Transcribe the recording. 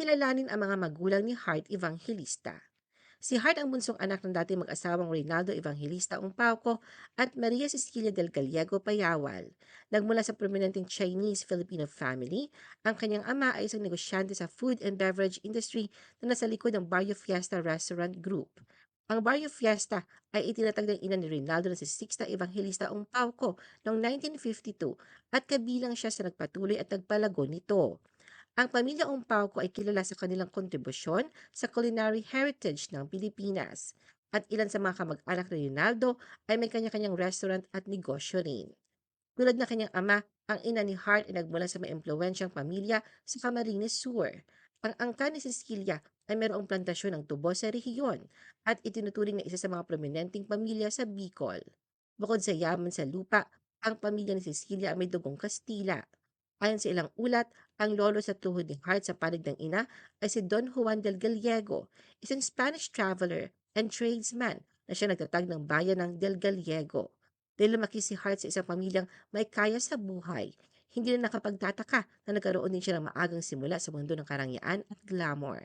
Kilalanin ang mga magulang ni Hart Evangelista. Si Hart ang bunsong anak ng dating mag-asawang Reynaldo Evangelista Umpauco at Maria Cecilia del Gallego Payawal. Nagmula sa prominenteng Chinese-Filipino family, ang kanyang ama ay isang negosyante sa food and beverage industry na nasa likod ng Barrio Fiesta Restaurant Group. Ang Barrio Fiesta ay itinatag ng ina ni Reynaldo na si Sixta Evangelista Umpauco noong 1952 at kabilang siya sa nagpatuloy at nagpalago nito. Ang pamilya Umpauco ay kilala sa kanilang kontribusyon sa culinary heritage ng Pilipinas at ilan sa mga kamag-anak ni Ronaldo ay may kanya-kanyang restaurant at negosyo rin. Tulad ng kanyang ama, ang ina ni Hart ay nagmula sa may impluensyang pamilya sa Camarines Sur. Ang angka ni Cecilia ay mayroong plantasyon ng tubo sa rehiyon at itinuturing na isa sa mga prominenteng pamilya sa Bicol. Bukod sa yaman sa lupa, ang pamilya ni Cecilia ay may dugong Kastila. Ayon sa ilang ulat, ang lolo sa tuhod ni Hart sa panig ng ina ay si Don Juan del Gallego, isang Spanish traveler and tradesman na siya nagtatag ng bayan ng Del Gallego. Dahil lumaki si Hart sa isang pamilyang may kaya sa buhay, hindi na nakapagtataka na nagkaroon din siya ng maagang simula sa mundo ng karangyaan at glamour.